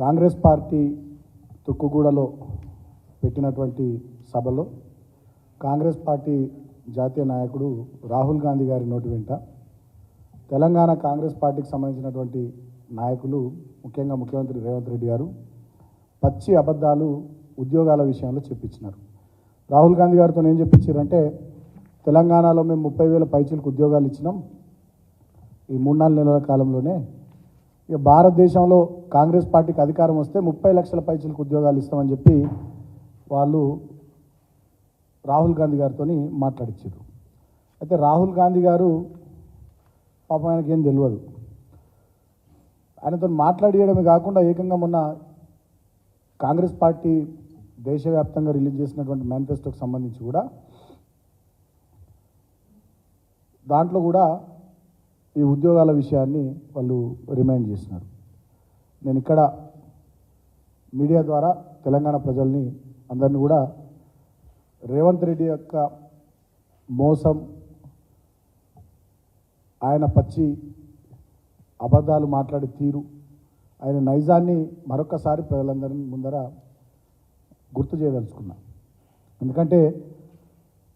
Congress party తుక్కుగూడలో పెట్టినటువంటి సభలో Congress party జాతీయ నాయకుడు రాహుల్ గాంధీ గారి నోటి వెంట తెలంగాణ కాంగ్రెస్ పార్టీకి సంబంధించినటువంటి నాయకులు ముఖ్యంగా ముఖ్యమంత్రి రేవంత్ రెడ్డి గారు పచ్చి అబద్ధాలు ఉద్యోగాల విషయంలో చెప్పించినారు. రాహుల్ గాంధీ గారితో ఏం చెప్పించారంటే తెలంగాణలో మేము ముప్పై వేల పైచీలకు ఉద్యోగాలు ఇచ్చినాం. ఈ మూడు నాలుగు నెలల కాలంలోనే ఇక భారతదేశంలో కాంగ్రెస్ పార్టీకి అధికారం వస్తే ముప్పై లక్షల పైచలకు ఉద్యోగాలు ఇస్తామని చెప్పి వాళ్ళు రాహుల్ గాంధీ గారితో మాట్లాడించారు అయితే రాహుల్ గాంధీ గారు పాపం ఆయనకి ఏం తెలియదు ఆయనతో మాట్లాడియడమే కాకుండా ఏకంగా మొన్న కాంగ్రెస్ పార్టీ దేశవ్యాప్తంగా రిలీజ్ చేసినటువంటి మేనిఫెస్టోకి సంబంధించి కూడా దాంట్లో కూడా ఈ ఉద్యోగాల విషయాన్ని వాళ్ళు రిమైండ్ చేసినారు నేను ఇక్కడ మీడియా ద్వారా తెలంగాణ ప్రజల్ని అందరినీ కూడా రేవంత్ రెడ్డి యొక్క మోసం ఆయన పచ్చి అబద్ధాలు మాట్లాడే తీరు ఆయన నైజాన్ని మరొకసారి ప్రజలందరి ముందర గుర్తు చేయదలుచుకున్నా. ఎందుకంటే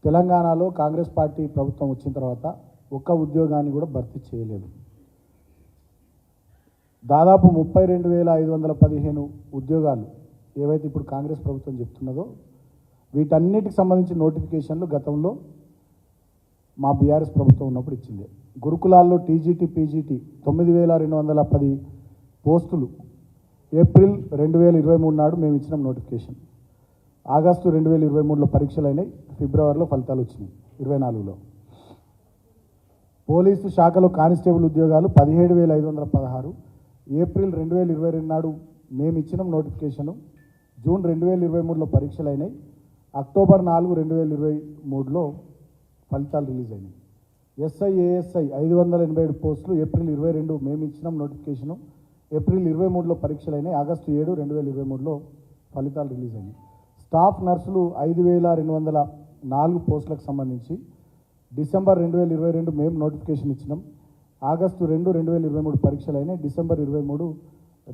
తెలంగాణలో కాంగ్రెస్ పార్టీ ప్రభుత్వం వచ్చిన తర్వాత ఒక్క ఉద్యోగాన్ని కూడా భర్తీ చేయలేదు. దాదాపు ముప్పై రెండు వేల ఐదు వందల పదిహేను ఉద్యోగాలు ఏవైతే ఇప్పుడు కాంగ్రెస్ ప్రభుత్వం చెప్తున్నదో వీటన్నిటికి సంబంధించిన నోటిఫికేషన్లు గతంలో మా బీఆర్ఎస్ ప్రభుత్వం ఉన్నప్పుడు ఇచ్చింది. గురుకులాల్లో టీజీటీ పీజీటీ తొమ్మిది వేల రెండు వందల పది పోస్టులు. ఏప్రిల్ రెండు వేల ఇరవై మూడు నాడు మేము ఇచ్చినాం నోటిఫికేషన్. ఆగస్టు రెండు వేల ఇరవై మూడులో పరీక్షలు అయినాయి. ఫిబ్రవరిలో ఫలితాలు వచ్చినాయి. ఇరవై నాలుగులో. పోలీసు శాఖలో కానిస్టేబుల్ ఉద్యోగాలు పదిహేడు వేల ఐదు వందల పదహారు. ఏప్రిల్ రెండు వేల ఇరవై రెండు నాడు మేము ఇచ్చినాం నోటిఫికేషను జూన్ రెండు వేల ఇరవై మూడులో పరీక్షలు అయినాయి అక్టోబర్ నాలుగు రెండు వేల ఇరవై మూడులో ఫలితాలు రిలీజ్ అయినాయి ఎస్ఐ ఏఎస్ఐ ఐదు వందల ఎనభై ఏడు పోస్టులు ఏప్రిల్ ఇరవై రెండు మేము ఇచ్చినాం నోటిఫికేషను ఏప్రిల్ ఇరవై మూడులో పరీక్షలు అయినాయి ఆగస్టు ఏడు రెండు వేల ఇరవై మూడులో ఫలితాలు రిలీజ్ అయినాయి స్టాఫ్ నర్సులు ఐదు వేల రెండు వందల నాలుగు పోస్టులకు సంబంధించి డిసెంబర్ రెండు వేల ఇరవై రెండు మేము నోటిఫికేషన్ ఇచ్చినాం. ఆగస్టు రెండు రెండు వేల ఇరవై మూడు పరీక్షలు అయినాయి. డిసెంబర్ ఇరవై మూడు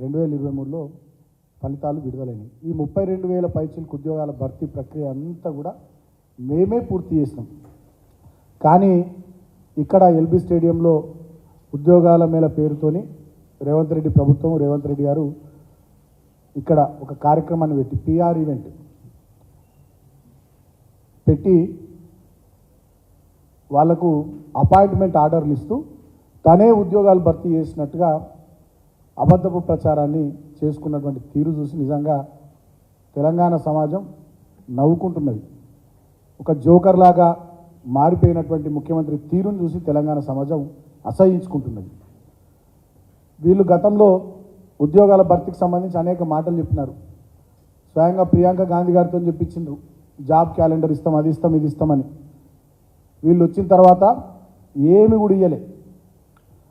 రెండు వేల ఇరవై మూడులో ఫలితాలు విడుదలైనాయి. ఈ ముప్పై రెండు వేల పైచిలకు ఉద్యోగాల భర్తీ ప్రక్రియ అంతా కూడా మేమే పూర్తి చేసినాం. కానీ ఇక్కడ ఎల్బీ స్టేడియంలో ఉద్యోగాల మేళ పేరుతోని రేవంత్ రెడ్డి ప్రభుత్వం రేవంత్ రెడ్డి గారు ఇక్కడ ఒక కార్యక్రమాన్ని పెట్టి పిఆర్ ఈవెంట్ పెట్టి వాళ్ళకు అపాయింట్మెంట్ ఆర్డర్లు ఇస్తూ తనే ఉద్యోగాలు భర్తీ చేసినట్టుగా అబద్ధపు ప్రచారాన్ని చేసుకున్నటువంటి తీరు చూసి నిజంగా తెలంగాణ సమాజం నవ్వుకుంటున్నది. ఒక జోకర్ లాగా మారిపోయినటువంటి ముఖ్యమంత్రి తీరును చూసి తెలంగాణ సమాజం అసహించుకుంటున్నది. వీళ్ళు గతంలో ఉద్యోగాల భర్తీకి సంబంధించి అనేక మాటలు చెప్పినారు. స్వయంగా ప్రియాంక గాంధీ గారితో చెప్పించిండ్రు జాబ్ క్యాలెండర్ ఇస్తాం అది ఇస్తాం ఇది ఇస్తామని వీళ్ళు వచ్చిన తర్వాత ఏమి కూడా ఇయ్యలే.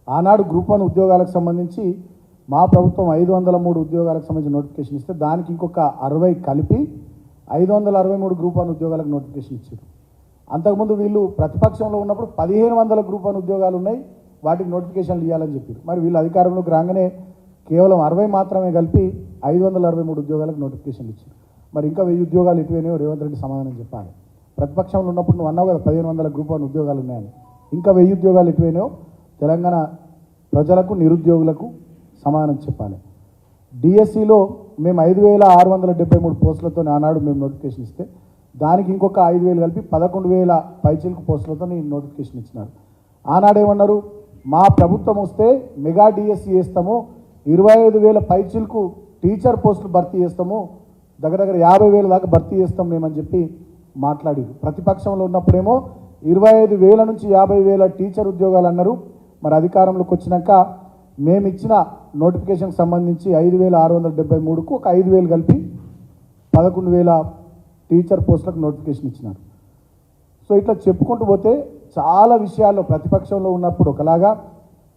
ఆనాడు గ్రూప్ వన్ ఉద్యోగాలకు సంబంధించి మా ప్రభుత్వం ఐదు వందల మూడు ఉద్యోగాలకు సంబంధించి నోటిఫికేషన్ ఇస్తే దానికి ఇంకొక అరవై కలిపి ఐదు వందల అరవై మూడు గ్రూప్ వన్ ఉద్యోగాలకు నోటిఫికేషన్ ఇచ్చారు. అంతకుముందు వీళ్ళు ప్రతిపక్షంలో ఉన్నప్పుడు పదిహేను వందల గ్రూప్ వన్ ఉద్యోగాలు ఉన్నాయి వాటికి నోటిఫికేషన్లు ఇవ్వాలని చెప్పారు. మరి వీళ్ళు అధికారంలోకి రాగానే కేవలం అరవై మాత్రమే కలిపి ఐదు వందల అరవై మూడు ఉద్యోగాలకు నోటిఫికేషన్లు ఇచ్చారు. మరి ఇంకా వెయ్యి ఉద్యోగాలు ఎటువైనాయో రేవంత్ రెడ్డి సమాధానం చెప్పాలి. ప్రతిపక్షంలో ఉన్నప్పుడు నువ్వు అన్నావు కదా పదిహేను వందల గ్రూప్ వన్ ఉద్యోగాలు ఉన్నాయని. ఇంకా వెయ్యి ఉద్యోగాలు ఇటువైనాయో తెలంగాణ ప్రజలకు నిరుద్యోగులకు సమానం చెప్పాలి. డిఎస్సిలో మేము ఐదు వేల ఆరు వందల డెబ్బై మూడు పోస్టులతో ఆనాడు మేము నోటిఫికేషన్ ఇస్తే దానికి ఇంకొక ఐదు వేలు కలిపి పదకొండు వేల పైచిలకు పోస్టులతో నోటిఫికేషన్ ఇచ్చినారు. ఆనాడు ఏమన్నారు? మా ప్రభుత్వం వస్తే మెగా డిఎస్సి వేస్తాము ఇరవై ఐదు వేల పైచిలకు టీచర్ పోస్టులు భర్తీ చేస్తాము దగ్గర దగ్గర యాభై వేల దాకా భర్తీ చేస్తాం మేమని చెప్పి మాట్లాడి. ప్రతిపక్షంలో ఉన్నప్పుడేమో ఇరవై ఐదు వేల నుంచి యాభై వేల టీచర్ ఉద్యోగాలు అన్నారు. మరి అధికారంలోకి వచ్చినాక మేము ఇచ్చిన నోటిఫికేషన్కి సంబంధించి ఐదు వేల ఆరు వందల డెబ్బై మూడుకు ఒక ఐదు వేలు కలిపి పదకొండు వేల టీచర్ పోస్టులకు నోటిఫికేషన్ ఇచ్చినారు. సో ఇట్లా చెప్పుకుంటూ పోతే చాలా విషయాల్లో ప్రతిపక్షంలో ఉన్నప్పుడు ఒకలాగా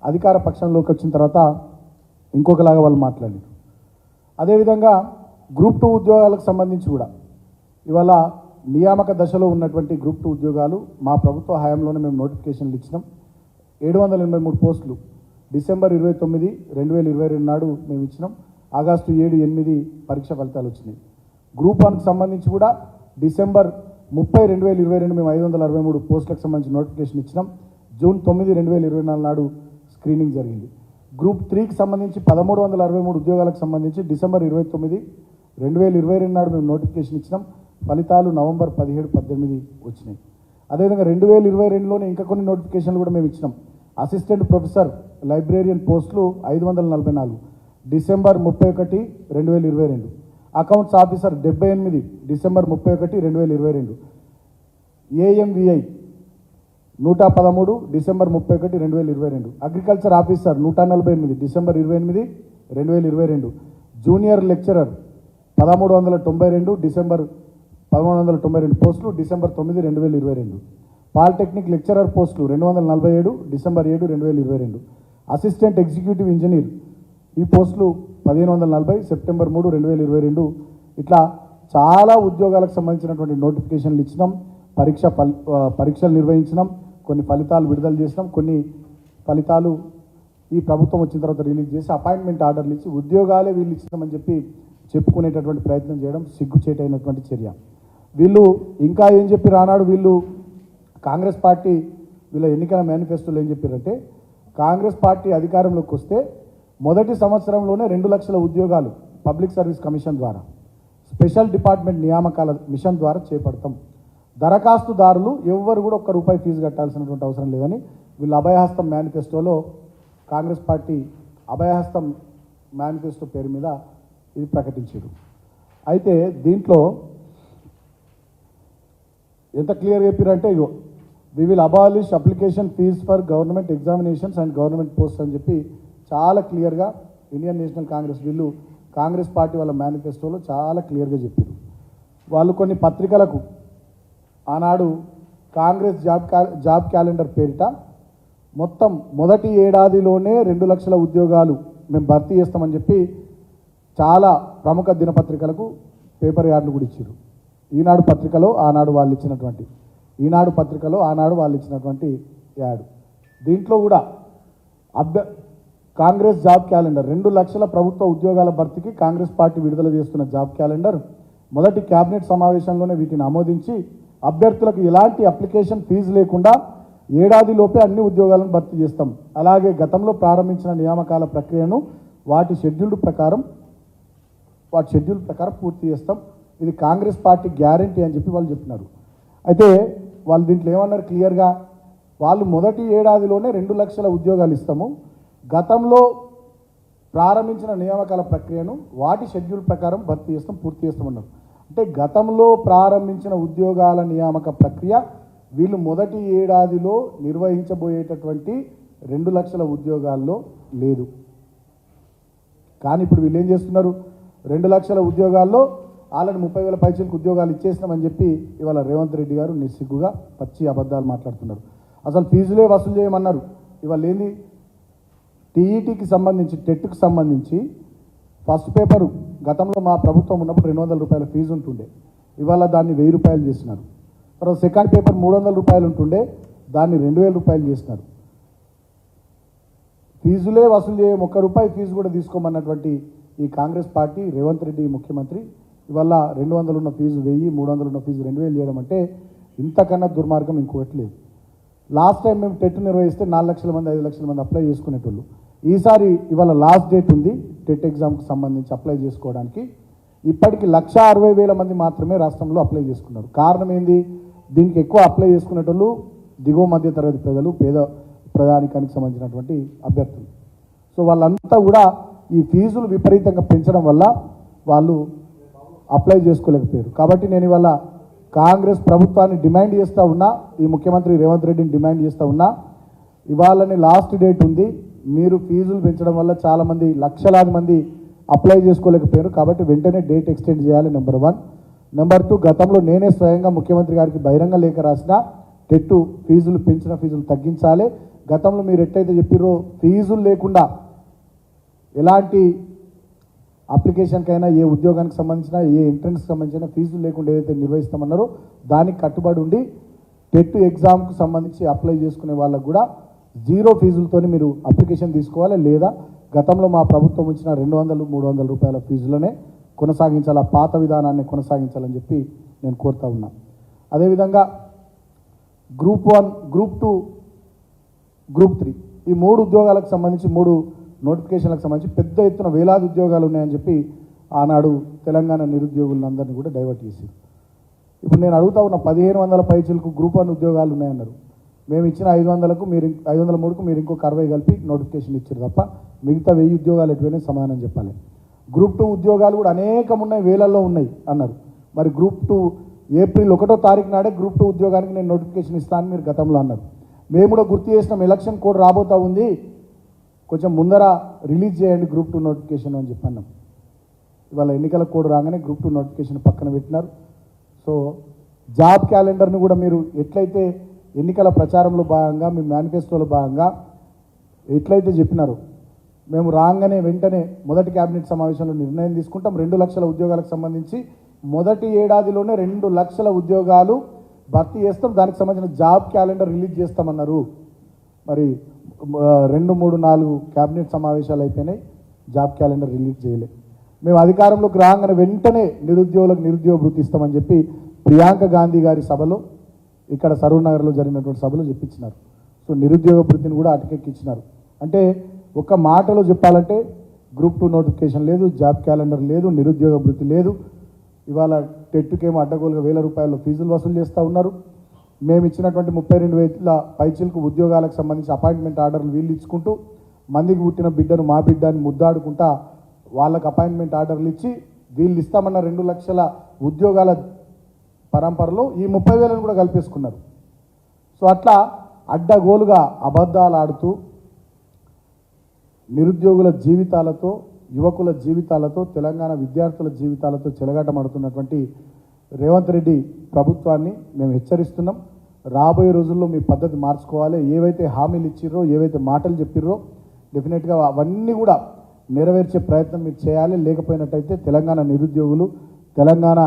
అధికార పక్షంలోకి వచ్చిన తర్వాత ఇంకొకలాగా వాళ్ళు మాట్లాడారు. అదేవిధంగా గ్రూప్ టూ ఉద్యోగాలకు సంబంధించి కూడా ఇవాళ నియామక దశలో ఉన్నటువంటి గ్రూప్ టూ ఉద్యోగాలు మా ప్రభుత్వ హయాంలోనే మేము నోటిఫికేషన్లు ఇచ్చినాం. ఏడు వందల ఎనభై మూడు పోస్టులు డిసెంబర్ ఇరవై తొమ్మిది రెండు వేల ఇరవై రెండు నాడు మేము ఇచ్చినాం. ఆగస్టు ఏడు ఎనిమిది పరీక్ష ఫలితాలు వచ్చినాయి. గ్రూప్ వన్కి సంబంధించి కూడా డిసెంబర్ ముప్పై రెండు వేల ఇరవై రెండు మేము ఐదు వందల అరవై మూడు పోస్టులకు సంబంధించి నోటిఫికేషన్ ఇచ్చినాం. జూన్ తొమ్మిది రెండు వేల ఇరవై నాలుగు నాడు స్క్రీనింగ్ జరిగింది. గ్రూప్ త్రీకి సంబంధించి పదమూడు వందల అరవై మూడు ఉద్యోగాలకు సంబంధించి డిసెంబర్ ఇరవై తొమ్మిది రెండు వేల ఇరవై రెండు నాడు మేము నోటిఫికేషన్ ఇచ్చినాం. ఫలితాలు నవంబర్ పదిహేడు పద్దెనిమిది వచ్చినాయి. అదేవిధంగా రెండు వేల ఇరవై రెండులోనే ఇంకా కొన్ని నోటిఫికేషన్లు కూడా మేము ఇచ్చినాం. అసిస్టెంట్ ప్రొఫెసర్ లైబ్రేరియన్ పోస్టులు ఐదు వందల నలభై నాలుగు డిసెంబర్ ముప్పై ఒకటి రెండు వేల ఇరవై రెండు. అకౌంట్స్ ఆఫీసర్ డెబ్బై ఎనిమిది డిసెంబర్ ముప్పై ఒకటి రెండు వేల ఇరవై రెండు. ఏఎంవిఐ నూట పదమూడు డిసెంబర్ ముప్పై ఒకటి రెండు వేల ఇరవై రెండు. అగ్రికల్చర్ ఆఫీసర్ నూట నలభై ఎనిమిది డిసెంబర్ ఇరవై ఎనిమిది రెండు వేల ఇరవై రెండు. జూనియర్ లెక్చరర్ పదమూడు వందల తొంభై రెండు డిసెంబర్ పదమూడు వందల తొంభై రెండు పోస్టులు డిసెంబర్ తొమ్మిది రెండు వేల ఇరవై రెండు. పాలిటెక్నిక్ లెక్చరర్ పోస్టులు రెండు వందల నలభై ఏడు డిసెంబర్ ఏడు రెండు వేల ఇరవై రెండు. అసిస్టెంట్ ఎగ్జిక్యూటివ్ ఇంజనీర్ ఈ పోస్టులు పదిహేను వందల నలభై సెప్టెంబర్ మూడు రెండు వేల ఇరవై రెండు. ఇట్లా చాలా ఉద్యోగాలకు సంబంధించినటువంటి నోటిఫికేషన్లు ఇచ్చినాం పరీక్ష ఫలి పరీక్షలు నిర్వహించినాం కొన్ని ఫలితాలు విడుదల చేసినాం కొన్ని ఫలితాలు ఈ ప్రభుత్వం వచ్చిన తర్వాత రిలీజ్ చేసి అపాయింట్మెంట్ ఆర్డర్లు ఇచ్చి ఉద్యోగాలే వీళ్ళు ఇచ్చినామని చెప్పి చెప్పుకునేటటువంటి ప్రయత్నం చేయడం సిగ్గుచేటైనటువంటి చర్య. వీళ్ళు ఇంకా ఏం చెప్పి రానాడు వీళ్ళు? కాంగ్రెస్ పార్టీ వీళ్ళ ఎన్నికల మేనిఫెస్టోలు ఏం చెప్పారంటే కాంగ్రెస్ పార్టీ అధికారంలోకి వస్తే మొదటి సంవత్సరంలోనే రెండు లక్షల ఉద్యోగాలు పబ్లిక్ సర్వీస్ కమిషన్ ద్వారా స్పెషల్ డిపార్ట్మెంట్ నియామకాల మిషన్ ద్వారా చేపడతాం. దరఖాస్తుదారులు ఎవ్వరు కూడా ఒక్క రూపాయి ఫీజు కట్టాల్సినటువంటి అవసరం లేదని వీళ్ళు అభయహస్తం మేనిఫెస్టోలో కాంగ్రెస్ పార్టీ అభయహస్తం మేనిఫెస్టో పేరు మీద ఇది ప్రకటించారు. అయితే దీంట్లో ఎంత క్లియర్ చెప్పారంటే ఇగో we will abolish application fee for government examinations and government post అని చెప్పి చాలా క్లియర్గా ఇండియన్ నేషనల్ కాంగ్రెస్ వీళ్ళు కాంగ్రెస్ పార్టీ వాళ్ళ మేనిఫెస్టోలో చాలా క్లియర్గా చెప్పారు వాళ్ళు కొన్ని పత్రికలకు ఆనాడు Congress job ca job calendar పేరిట మొత్తం మొదటి ఏడాదిలోనే రెండు లక్షల ఉద్యోగాలు మేము భర్తీ చేస్తామని చెప్పి చాలా ప్రముఖ దినపత్రికలకు పేపర్ యార్డులు కూడా ఇచ్చారు ఈనాడు పత్రికలో ఆనాడు వాళ్ళు ఇచ్చినటువంటి ఈనాడు పత్రికలో ఆనాడు వాళ్ళు ఇచ్చినటువంటి యాడ్. దీంట్లో కూడా అభ్య కాంగ్రెస్ జాబ్ క్యాలెండర్ రెండు లక్షల ప్రభుత్వ ఉద్యోగాల భర్తీకి కాంగ్రెస్ పార్టీ విడుదల చేస్తున్న జాబ్ క్యాలెండర్ మొదటి కేబినెట్ సమావేశంలోనే వీటిని ఆమోదించి అభ్యర్థులకు ఎలాంటి అప్లికేషన్ ఫీజు లేకుండా ఏడాదిలోపే అన్ని ఉద్యోగాలను భర్తీ చేస్తాం. అలాగే గతంలో ప్రారంభించిన నియామకాల ప్రక్రియను వాటి షెడ్యూల్డ్ ప్రకారం వాటి షెడ్యూల్ ప్రకారం పూర్తి చేస్తాం. ఇది కాంగ్రెస్ పార్టీ గ్యారంటీ అని చెప్పి వాళ్ళు చెప్తున్నారు అయితే వాళ్ళు దీంట్లో ఏమన్నారు? క్లియర్గా వాళ్ళు మొదటి ఏడాదిలోనే రెండు లక్షల ఉద్యోగాలు ఇస్తాము. గతంలో ప్రారంభించిన నియామకాల ప్రక్రియను వాటి షెడ్యూల్ ప్రకారం భర్తీ చేస్తాం పూర్తి చేస్తామన్నారు అంటే గతంలో ప్రారంభించిన ఉద్యోగాల నియామక ప్రక్రియ వీళ్ళు మొదటి ఏడాదిలో నిర్వహించబోయేటటువంటి రెండు లక్షల ఉద్యోగాల్లో లేదు. కానీ ఇప్పుడు వీళ్ళు ఏం చేస్తున్నారు? రెండు లక్షల ఉద్యోగాల్లో ఆల్రెడీ ముప్పై వేల పైచలకు ఉద్యోగాలు ఇచ్చేసినామని చెప్పి ఇవాళ రేవంత్ రెడ్డి గారు నిస్సిగ్గుగా పచ్చి అబద్ధాలు మాట్లాడుతున్నారు. అసలు ఫీజులే వసూలు చేయమన్నారు. ఇవాళ ఏంది? టీఈటీకి సంబంధించి టెట్కి సంబంధించి ఫస్ట్ పేపరు గతంలో మా ప్రభుత్వం ఉన్నప్పుడు రెండు వందల రూపాయల ఫీజు ఉంటుండే. ఇవాళ దాన్ని వెయ్యి రూపాయలు చేసినారు. తర్వాత సెకండ్ పేపర్ మూడు వందల రూపాయలు ఉంటుండే. దాన్ని రెండు వేల రూపాయలు చేసినారు. ఫీజులే వసూలు చేయ ఒక్క రూపాయి ఫీజు కూడా తీసుకోమన్నటువంటి ఈ కాంగ్రెస్ పార్టీ రేవంత్ రెడ్డి ముఖ్యమంత్రి ఇవాళ రెండు వందలు ఉన్న ఫీజు వెయ్యి మూడు వందలు ఉన్న ఫీజు రెండు వేలు చేయడం అంటే ఇంతకన్నా దుర్మార్గం ఇంకొకటి లేదు. లాస్ట్ టైం మేము టెట్ నిర్వహిస్తే నాలుగు లక్షల మంది ఐదు లక్షల మంది అప్లై చేసుకునేటోళ్ళు. ఈసారి ఇవాళ లాస్ట్ డేట్ ఉంది టెట్ ఎగ్జామ్కి సంబంధించి అప్లై చేసుకోవడానికి. ఇప్పటికి లక్ష అరవై వేల మంది మాత్రమే రాష్ట్రంలో అప్లై చేసుకున్నారు. కారణం ఏంది? దీనికి ఎక్కువ అప్లై చేసుకునేటోళ్ళు దిగువ మధ్య తరగతి ప్రజలు పేద ప్రధానికానికి సంబంధించినటువంటి అభ్యర్థులు. సో వాళ్ళంతా కూడా ఈ ఫీజులు విపరీతంగా పెంచడం వల్ల వాళ్ళు అప్లై చేసుకోలేకపోయారు. కాబట్టి నేను ఇవాళ కాంగ్రెస్ ప్రభుత్వాన్ని డిమాండ్ చేస్తూ ఉన్నా ఈ ముఖ్యమంత్రి రేవంత్ రెడ్డిని డిమాండ్ చేస్తూ ఉన్నా ఇవాళని లాస్ట్ డేట్ ఉంది. మీరు ఫీజులు పెంచడం వల్ల చాలామంది లక్షలాది మంది అప్లై చేసుకోలేకపోయారు. కాబట్టి వెంటనే డేట్ ఎక్స్టెండ్ చేయాలి నెంబర్ వన్. నెంబర్ టూ గతంలో నేనే స్వయంగా ముఖ్యమంత్రి గారికి బహిరంగ లేఖ రాసిన టెట్టు ఫీజులు పెంచిన ఫీజులు తగ్గించాలి. గతంలో మీరు ఎట్టయితే చెప్పిరో ఫీజులు లేకుండా ఎలాంటి అప్లికేషన్కైనా ఏ ఉద్యోగానికి సంబంధించిన ఏ ఎంట్రన్స్కి సంబంధించిన ఫీజులు లేకుండా ఏదైతే నిర్వహిస్తామన్నారో దానికి కట్టుబడి ఉండి టెట్ ఎగ్జామ్కు సంబంధించి అప్లై చేసుకునే వాళ్ళకు కూడా జీరో ఫీజులతో మీరు అప్లికేషన్ తీసుకోవాలి లేదా గతంలో మా ప్రభుత్వం ఇచ్చిన రెండు వందలు మూడు వందల రూపాయల ఫీజులనే కొనసాగించాలి ఆ పాత విధానాన్ని కొనసాగించాలని చెప్పి నేను కోరుతా ఉన్నా. అదేవిధంగా group one group two group three ఈ మూడు ఉద్యోగాలకు సంబంధించి మూడు నోటిఫికేషన్లకు సంబంధించి పెద్ద ఎత్తున వేలాది ఉద్యోగాలు ఉన్నాయని చెప్పి ఆనాడు తెలంగాణ నిరుద్యోగులందరినీ కూడా డైవర్ట్ చేశారు. ఇప్పుడు నేను అడుగుతా ఉన్న పదిహేను వందల పైచీలకు గ్రూప్ వన్ ఉద్యోగాలు ఉన్నాయన్నారు. మేము ఇచ్చిన ఐదు వందలకు మీరు ఐదు వందల మూడుకు మీరు ఇంకొక అరవై కలిపి నోటిఫికేషన్ ఇచ్చారు తప్ప మిగతా వెయ్యి ఉద్యోగాలు ఎటువైనా సమాధానం చెప్పాలి. గ్రూప్ టూ ఉద్యోగాలు కూడా అనేకం ఉన్నాయి వేలల్లో ఉన్నాయి అన్నారు. మరి గ్రూప్ టూ ఏప్రిల్ ఒకటో తారీఖు నాడే గ్రూప్ టూ ఉద్యోగానికి నేను నోటిఫికేషన్ ఇస్తాను మీరు గతంలో అన్నారు. మేము కూడా గుర్తు చేసినాం ఎలక్షన్ కోడ్ రాబోతా ఉంది కొంచెం ముందర రిలీజ్ చేయండి గ్రూప్ టూ నోటిఫికేషన్ అని చెప్పి అన్నాం. ఇవాళ ఎన్నికల కోడ్ రాగానే గ్రూప్ టూ నోటిఫికేషన్ పక్కన పెట్టినారు. సో జాబ్ క్యాలెండర్ని కూడా మీరు ఎట్లయితే ఎన్నికల ప్రచారంలో భాగంగా మీ మేనిఫెస్టోలో భాగంగా ఎట్లయితే చెప్పినారో మేము రాగానే వెంటనే మొదటి క్యాబినెట్ సమావేశంలో నిర్ణయం తీసుకుంటాం. రెండు లక్షల ఉద్యోగాలకు సంబంధించి మొదటి ఏడాదిలోనే రెండు లక్షల ఉద్యోగాలు భర్తీ చేస్తాం. దానికి సంబంధించిన జాబ్ క్యాలెండర్ రిలీజ్ చేస్తామన్నారు. మరి రెండు మూడు నాలుగు క్యాబినెట్ సమావేశాలు అయిపోయినాయి. జాబ్ క్యాలెండర్ రిలీజ్ చేయలే. మేము అధికారంలోకి రాగానే వెంటనే నిరుద్యోగులకు నిరుద్యోగ వృత్తి ఇస్తామని చెప్పి ప్రియాంక గాంధీ గారి సభలో ఇక్కడ సరూర్ నగర్లో జరిగినటువంటి సభలో చెప్పించినారు. సో నిరుద్యోగ వృత్తిని కూడా అటకెక్కించినారు. అంటే ఒక మాటలో చెప్పాలంటే గ్రూప్ టూ నోటిఫికేషన్ లేదు జాబ్ క్యాలెండర్ లేదు నిరుద్యోగ వృత్తి లేదు. ఇవాళ టెట్టుకేమో అడ్డగోలుగా వేల రూపాయల ఫీజులు వసూలు చేస్తూ ఉన్నారు. మేము ఇచ్చినటువంటి ముప్పై రెండు వేల పైచీలకు ఉద్యోగాలకు సంబంధించి అపాయింట్మెంట్ ఆర్డర్లు వీళ్ళు ఇచ్చుకుంటూ మందికి పుట్టిన బిడ్డను మా బిడ్డని ముద్దాడుకుంటా వాళ్ళకి అపాయింట్మెంట్ ఆర్డర్లు ఇచ్చి వీళ్ళు ఇస్తామన్న రెండు లక్షల ఉద్యోగాల పరంపరలో ఈ ముప్పై వేలను కూడా కల్పేసుకున్నారు. సో అట్లా అడ్డగోలుగా అబద్ధాలు ఆడుతూ నిరుద్యోగుల జీవితాలతో యువకుల జీవితాలతో తెలంగాణ విద్యార్థుల జీవితాలతో చెలగాటమాడుతున్నటువంటి రేవంత్ రెడ్డి ప్రభుత్వాన్ని మేము హెచ్చరిస్తున్నాం. రాబోయే రోజుల్లో మీ పద్ధతి మార్చుకోవాలి. ఏవైతే హామీలు ఇచ్చిర్రో ఏవైతే మాటలు చెప్పిర్రో డెఫినెట్గా అవన్నీ కూడా నెరవేర్చే ప్రయత్నం మీరు చేయాలి. లేకపోయినట్టయితే తెలంగాణ నిరుద్యోగులు తెలంగాణ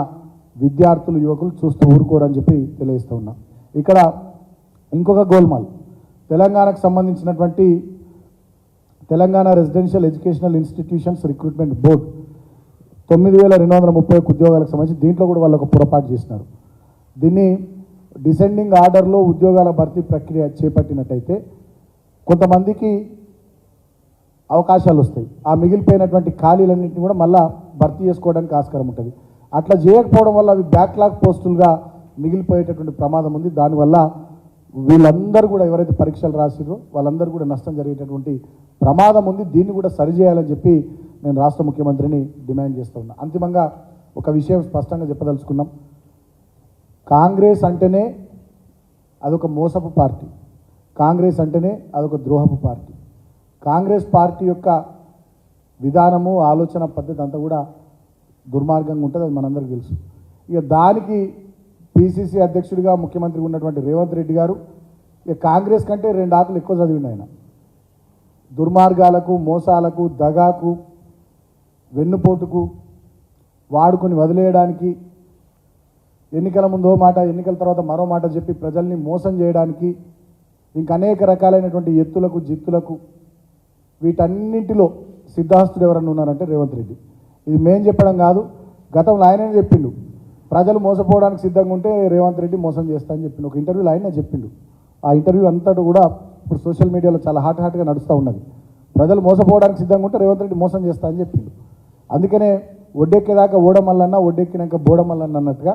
విద్యార్థులు యువకులు చూస్తూ ఊరుకోరని చెప్పి తెలియజేస్తూ ఉన్నాం. ఇక్కడ ఇంకొక గోల్మాల్. తెలంగాణకు సంబంధించినటువంటి Telangana residential educational institutions recruitment board తొమ్మిది వేల రెండు వందల ముప్పై ఉద్యోగాలకు సంబంధించి దీంట్లో కూడా వాళ్ళు ఒక పొరపాటు చేసినారు. దీన్ని డిసెండింగ్ ఆర్డర్లో ఉద్యోగాల భర్తీ ప్రక్రియ చేపట్టినట్టయితే కొంతమందికి అవకాశాలు వస్తాయి. ఆ మిగిలిపోయినటువంటి ఖాళీలన్నింటినీ కూడా మళ్ళా భర్తీ చేసుకోవడానికి ఆస్కారం ఉంటుంది. అట్లా చేయకపోవడం వల్ల అవి బ్యాక్లాగ్ పోస్టులుగా మిగిలిపోయేటటువంటి ప్రమాదం ఉంది. దానివల్ల వీళ్ళందరూ కూడా ఎవరైతే పరీక్షలు రాసిరో వాళ్ళందరూ కూడా నష్టం జరిగేటటువంటి ప్రమాదం ఉంది. దీన్ని కూడా సరిచేయాలని చెప్పి నేను రాష్ట్ర ముఖ్యమంత్రిని డిమాండ్ చేస్తూ ఉన్నా. అంతిమంగా ఒక విషయం స్పష్టంగా చెప్పదలుచుకున్నాం. కాంగ్రెస్ అంటేనే అదొక మోసపు పార్టీ. కాంగ్రెస్ అంటేనే అదొక ద్రోహపు పార్టీ. కాంగ్రెస్ పార్టీ యొక్క విధానము ఆలోచన పద్ధతి అంతా కూడా దుర్మార్గంగా ఉంటుంది అది మనందరికీ తెలుసు. ఇక దానికి పిసిసి అధ్యక్షుడిగా ముఖ్యమంత్రి ఉన్నటువంటి రేవంత్ రెడ్డి గారు ఇక కాంగ్రెస్ కంటే రెండు ఆకులు ఎక్కువ చదివిండు ఆయన. దుర్మార్గాలకు మోసాలకు దగాకు వెన్నుపోటుకు వాడుకొని వదిలేయడానికి ఎన్నికల ముందు ఓ మాట ఎన్నికల తర్వాత మరో మాట చెప్పి ప్రజల్ని మోసం చేయడానికి ఇంక అనేక రకాలైనటువంటి ఎత్తులకు జిత్తులకు వీటన్నింటిలో సిద్ధాస్తుడు ఎవరన్నా ఉన్నారంటే రేవంత్ రెడ్డి. ఇది మేం చెప్పడం కాదు గతంలో ఆయననే చెప్పిండు. ప్రజలు మోసపోవడానికి సిద్ధంగా ఉంటే రేవంత్ రెడ్డి మోసం చేస్తా అని చెప్పిండు. ఒక ఇంటర్వ్యూలో ఆయనే చెప్పిండు. ఆ ఇంటర్వ్యూ అంతటా కూడా ఇప్పుడు సోషల్ మీడియాలో చాలా హాట్ హాట్గా నడుస్తూ ఉన్నది. ప్రజలు మోసపోవడానికి సిద్ధంగా ఉంటే రేవంత్ రెడ్డి మోసం చేస్తా అని చెప్పిండు. అందుకనే ఒడ్డెక్కేదాకా ఓడమల్లన్నా ఒడ్డెక్కినాక బోడమల్లన్న అన్నట్టుగా